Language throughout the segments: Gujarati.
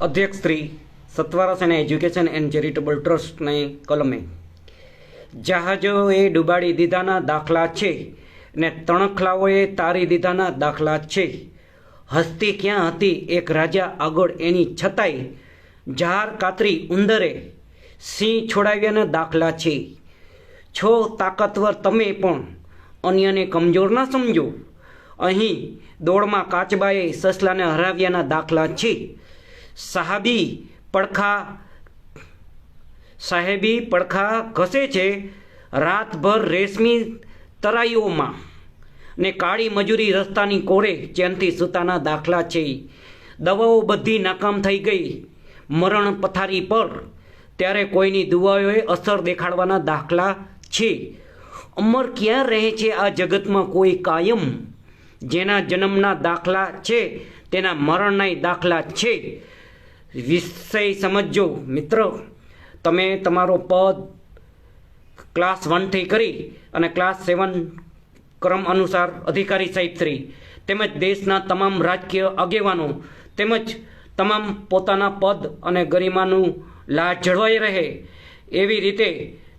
અધ્યક્ષ શ્રી સત્વારસ અને એજ્યુકેશન એન્ડ ચેરિટેબલ ટ્રસ્ટની કલમે. જહાજોએ ડૂબાડી દીધાના દાખલા છે ને તણખલાઓએ તારી દીધાના દાખલા છે. હસ્તી ક્યાં હતી એક રાજા આગળ એની છતાંય જહાર કાતરી ઉંદરે સિંહ છોડાવ્યાના દાખલા છે. છો તાકતવર તમે પણ અન્યને કમજોર ના સમજો. અહીં દોડમાં કાચબાએ સસલાને હરાવ્યાના દાખલા છે. સાહાબી પડખા, સાહેબી પડખા ઘસે છે રાતભર રેશમી તરાઈઓમાં ને કાળી મજૂરી રસ્તાની કોરે ચેનથી સૂતાના દાખલા છે. દવાઓ બધી નાકામ થઈ ગઈ. મરણ પથારી પર ત્યારે કોઈની દુવાઓએ અસર દેખાડવાના દાખલા છે. અમર ક્યાં રહે છે આ જગતમાં કોઈ કાયમ? જેના જન્મના દાખલા છે, તેના મરણના દાખલા છે. વિષય સમજજો. મિત્ર, તમે તમારો પદ ક્લાસ વનથી કરી અને ક્લાસ સેવન ક્રમ અનુસાર અધિકારી સાહેબ શ્રી, તેમજ દેશના તમામ રાજકીય આગેવાનો, તેમજ તમામ પોતાના પદ અને ગરિમાનું લાજ જળવાઈ રહે. એવી રીતે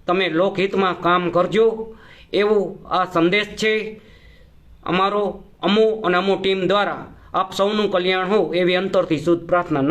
તમે લોકહિતમાં કામ કરજો. એવો આ સંદેશ છે અમારો અમો અને અમો ટીમ દ્વારા. આપ સૌનું કલ્યાણ હો એવી અંતરથી શુદ્ધ પ્રાર્થના.